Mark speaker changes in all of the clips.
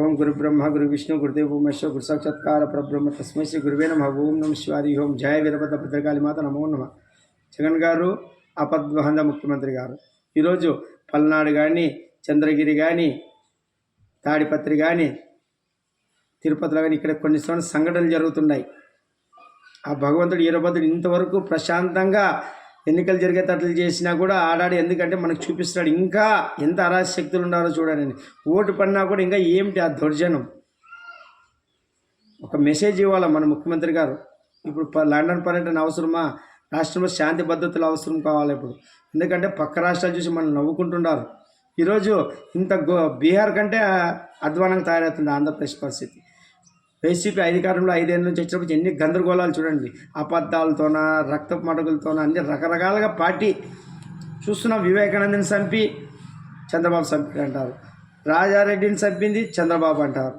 Speaker 1: ఓం గురు బ్రహ్మ గురు విష్ణు గురుదేవ మహేశ్వర గురు సాక్షత్కార ప్రబ్రహ్మ తస్మై శ్రీ గురువే నమ ఓం నమ శివారి ఓం జయ వీరభద్ర భద్రకాళి మాత నమో నమ జగన్ గారు అపద్వహంద ముఖ్యమంత్రి గారు ఈరోజు పల్నాడు కానీ చంద్రగిరి కానీ తాడిపత్రి కానీ తిరుపతిలో కానీ ఇక్కడ కొన్ని సంఘటనలు జరుగుతున్నాయి ఆ భగవంతుడు ఈరోజు ఇంతవరకు ప్రశాంతంగా ఎన్నికలు జరిగేటట్లు చేసినా కూడా ఆడాడు ఎందుకంటే మనకు చూపిస్తాడు ఇంకా ఎంత అరాశక్తులు ఉన్నారో చూడండి ఓటు పడినా కూడా ఇంకా ఏమిటి ఆ దుర్జనం ఒక మెసేజ్ ఇవ్వాలి మన ముఖ్యమంత్రి గారు ఇప్పుడు లండన్ పర్యటన అవసరమా రాష్ట్రంలో శాంతి భద్రతలు అవసరం కావాలి ఇప్పుడు ఎందుకంటే పక్క రాష్ట్రాలు చూసి మనం నవ్వుకుంటున్నారు ఈరోజు ఇంత బీహార్ కంటే అధ్వానంగా తయారవుతుంది ఆంధ్రప్రదేశ్ పరిస్థితి వైసీపీ అధికారంలో ఐదేళ్ళ నుంచి వచ్చినప్పుడు ఎన్ని గందరగోళాలు చూడండి అబద్ధాలతోన రక్త మడుగులతోన అన్ని రకరకాలుగా పార్టీ చూస్తున్నాం వివేకానందని చంపి చంద్రబాబు చంపి అంటారు రాజారెడ్డిని చంపింది చంద్రబాబు అంటారు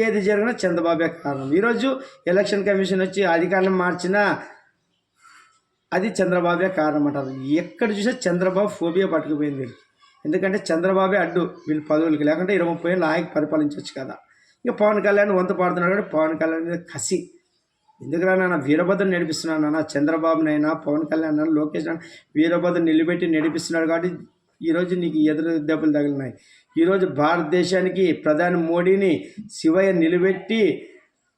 Speaker 1: ఏది జరిగినా చంద్రబాబే కారణం ఈరోజు ఎలక్షన్ కమిషన్ వచ్చి అధికారం మార్చినా అది చంద్రబాబే కారణం అంటారు ఎక్కడ చూసినా చంద్రబాబు ఫోబియా పట్టుకుపోయింది ఎందుకంటే చంద్రబాబే అడ్డు వీళ్ళు పదవులకి లేకుంటే ఇరవై ముప్పై ఏళ్ళు ఆయనకి పరిపాలించవచ్చు కదా ఇక పవన్ కళ్యాణ్ వంత పాడుతున్నాడు కానీ పవన్ కళ్యాణ్ మీద కసి ఎందుకురా నాన్న వీరభద్రం నడిపిస్తున్నాను నాన్న నైనా పవన్ కళ్యాణ్ అన్న లోకేష్ అయినా వీరభద్రం నిలబెట్టి నడిపిస్తున్నాడు కాబట్టి ఈరోజు నీకు ఎదురు దెబ్బలు తగిలినాయి ఈరోజు భారతదేశానికి ప్రధాని మోడీని శివయ్య నిలబెట్టి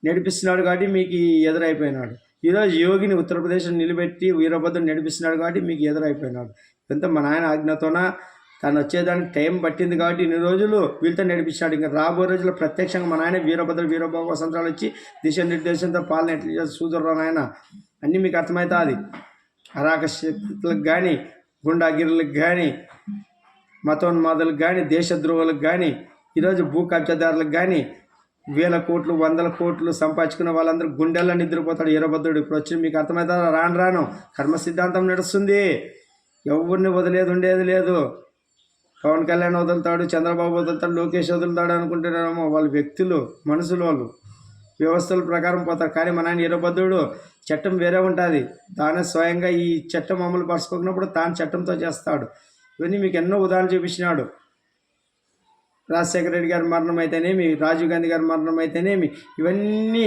Speaker 1: నడిపిస్తున్నాడు కాబట్టి మీకు ఎదురైపోయినాడు ఈరోజు యోగిని ఉత్తరప్రదేశ్ నిలబెట్టి వీరభద్రం నడిపిస్తున్నాడు కాబట్టి మీకు ఎదురైపోయినాడు ఇంత మా నాయన ఆజ్ఞతోన తను వచ్చేదానికి టైం పట్టింది కాబట్టి ఇన్ని రోజులు వీళ్ళతో నడిపించాడు ఇంకా రాబోయే రోజుల్లో ప్రత్యక్షంగా మా నాయన వీరభద్ర వీరభావ వసంతరాలు వచ్చి దిశానిర్దేశంతో పాలన ఎట్లా చేసి నాయన అన్నీ మీకు అర్థమవుతుంది అరాక శక్తులకు కానీ గుండాగిరులకు కానీ మతోన్మాదులకు కానీ దేశద్రోహులకు కానీ ఈరోజు భూ కబ్జాదారులకు కానీ వేల కోట్లు వందల కోట్లు సంపాదించుకున్న వాళ్ళందరూ గుండెల్లో నిద్రపోతాడు ఈరభద్రుడు ఇప్పుడు వచ్చి మీకు అర్థమవుతుందా రాను రాను కర్మ సిద్ధాంతం నడుస్తుంది ఎవరిని వదిలేదు ఉండేది లేదు పవన్ కళ్యాణ్ వదులుతాడు చంద్రబాబు వదులుతాడు లోకేష్ వదులుతాడు అనుకుంటున్నారేమో వాళ్ళ వ్యక్తులు మనుషులు వాళ్ళు వ్యవస్థల ప్రకారం పోతారు కానీ మన ఆయన ఇరబద్ధుడు చట్టం వేరే ఉంటుంది తానే స్వయంగా ఈ చట్టం అమలు పరచుకోకున్నప్పుడు తాను చట్టంతో చేస్తాడు ఇవన్నీ మీకు ఎన్నో ఉదాహరణ చూపించినాడు రాజశేఖర రెడ్డి గారి మరణం అయితేనేమి రాజీవ్ గాంధీ గారి మరణం అయితేనేమి ఇవన్నీ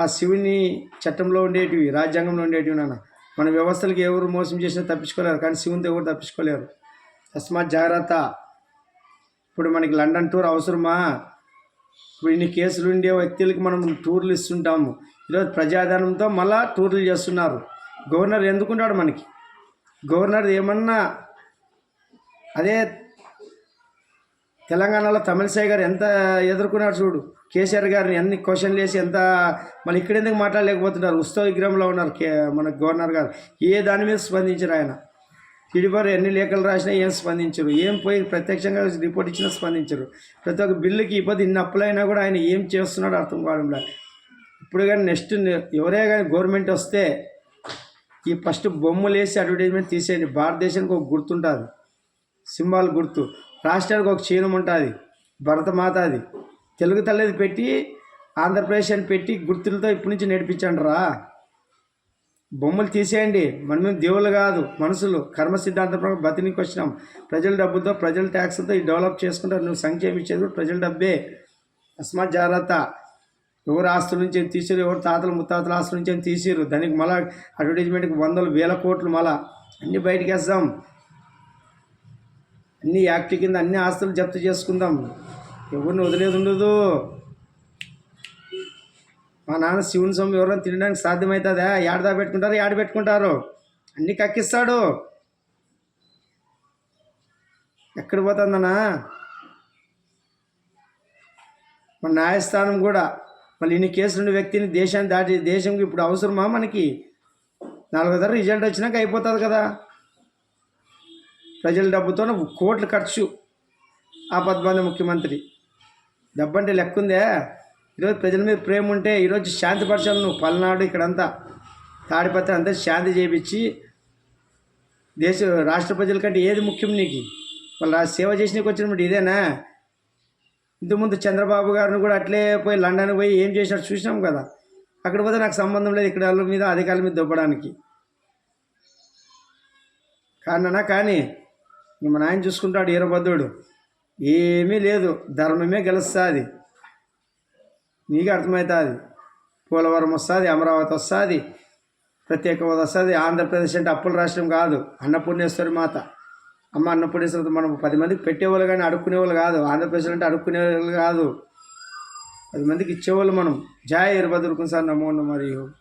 Speaker 1: ఆ శివుని చట్టంలో ఉండేటివి రాజ్యాంగంలో ఉండేటివి నాన్న మన వ్యవస్థలకు ఎవరు మోసం చేసినా తప్పించుకోలేరు కానీ శివునితో ఎవరు తప్పించుకోలేరు తస్మాత్ జాగ్రత్త ఇప్పుడు మనకి లండన్ టూర్ అవసరమా ఇప్పుడు ఇన్ని కేసులు ఉండే వ్యక్తులకి మనం టూర్లు ఇస్తుంటాము ఈరోజు ప్రజాధనంతో మళ్ళా టూర్లు చేస్తున్నారు గవర్నర్ ఎందుకున్నాడు మనకి గవర్నర్ ఏమన్నా అదే తెలంగాణలో తమిళసాయి గారు ఎంత ఎదుర్కొన్నారు చూడు కేసీఆర్ గారిని అన్ని క్వశ్చన్లు వేసి ఎంత మళ్ళీ ఇక్కడ ఎందుకు మాట్లాడలేకపోతున్నారు ఉత్సవ విగ్రహంలో ఉన్నారు మన గవర్నర్ గారు ఏ దాని మీద స్పందించారు ఆయన టీడీపీ ఎన్ని లేఖలు రాసినా ఏం స్పందించరు ఏం పోయి ప్రత్యక్షంగా రిపోర్ట్ ఇచ్చినా స్పందించరు ప్రతి ఒక్క బిల్లుకి ఇబ్బంది ఇన్ని అప్పులైనా కూడా ఆయన ఏం చేస్తున్నాడు అర్థం కావడంలా ఇప్పుడు కానీ నెక్స్ట్ ఎవరే కానీ గవర్నమెంట్ వస్తే ఈ ఫస్ట్ బొమ్మలు వేసి అడ్వర్టైజ్మెంట్ తీసేయండి భారతదేశానికి ఒక గుర్తుంటుంది సింబాల్ గుర్తు రాష్ట్రానికి ఒక చీనం ఉంటుంది భరతమాత అది తెలుగు తల్లిది పెట్టి ఆంధ్రప్రదేశ్ అని పెట్టి గుర్తులతో ఇప్పటి నుంచి నడిపించండి రా బొమ్మలు తీసేయండి మనమేం దేవుళ్ళు కాదు మనుషులు కర్మ సిద్ధాంతం బతినికి వచ్చినాం ప్రజల డబ్బుతో ప్రజల ట్యాక్స్తో ఈ డెవలప్ చేసుకుంటారు నువ్వు ఇచ్చేది ప్రజల డబ్బే అస్మాత్ జాగ్రత్త ఎవరు ఆస్తుల నుంచి ఏం తీసిరు ఎవరు తాతలు ముత్తాతల ఆస్తుల నుంచి ఏం తీసారు దానికి మళ్ళా అడ్వర్టైజ్మెంట్కి వందలు వేల కోట్లు మళ్ళా అన్నీ బయటకు వేస్తాం అన్ని యాక్ట్ కింద అన్ని ఆస్తులు జప్తు చేసుకుందాం ఎవరిని వదిలేదు ఉండదు మా నాన్న శివుని సొమ్ము ఎవరైనా తినడానికి సాధ్యమవుతుందా ఏడదా పెట్టుకుంటారు ఏడ పెట్టుకుంటారు అన్నీ కక్కిస్తాడు ఎక్కడ పోతుందన్నా మన న్యాయస్థానం కూడా మళ్ళీ ఇన్ని కేసులున్న వ్యక్తిని దేశాన్ని దాటి దేశంకి ఇప్పుడు అవసరమా మనకి నాలుగో ధర రిజల్ట్ వచ్చినాక అయిపోతుంది కదా ప్రజల డబ్బుతో కోట్లు ఖర్చు ఆ పద్మాది ముఖ్యమంత్రి డబ్బంటే లెక్కుందే ఈరోజు ప్రజల మీద ప్రేమ ఉంటే ఈరోజు శాంతి పరిచయాలు నువ్వు పల్నాడు ఇక్కడంతా తాడిపత్రి అంతా శాంతి చేపించి దేశ రాష్ట్ర ప్రజల కంటే ఏది ముఖ్యం నీకు వాళ్ళు సేవ చేసినకి వచ్చినప్పుడు ఇదేనా ఇంతకుముందు చంద్రబాబు గారిని కూడా అట్లే పోయి లండన్కి పోయి ఏం చేశాడు చూసినాం కదా అక్కడ పోతే నాకు సంబంధం లేదు ఇక్కడ వాళ్ళ మీద అధికారుల మీద దొబ్బడానికి కానన్నా కానీ మన ఆయన చూసుకుంటాడు ఈరభద్రుడు ఏమీ లేదు ధర్మమే గెలుస్తుంది నీకు అర్థమవుతుంది పోలవరం వస్తుంది అమరావతి వస్తుంది ప్రత్యేక వస్తుంది ఆంధ్రప్రదేశ్ అంటే అప్పుల రాష్ట్రం కాదు అన్నపూర్ణేశ్వరి మాత అమ్మ అన్నపూర్ణేశ్వరి మనం పది మందికి పెట్టేవాళ్ళు కానీ అడుక్కునేవాళ్ళు కాదు ఆంధ్రప్రదేశ్ అంటే అడుక్కునేవాళ్ళు కాదు పది మందికి ఇచ్చేవాళ్ళు మనం జాయ్ బదులుకుని సార్ నమో మరియు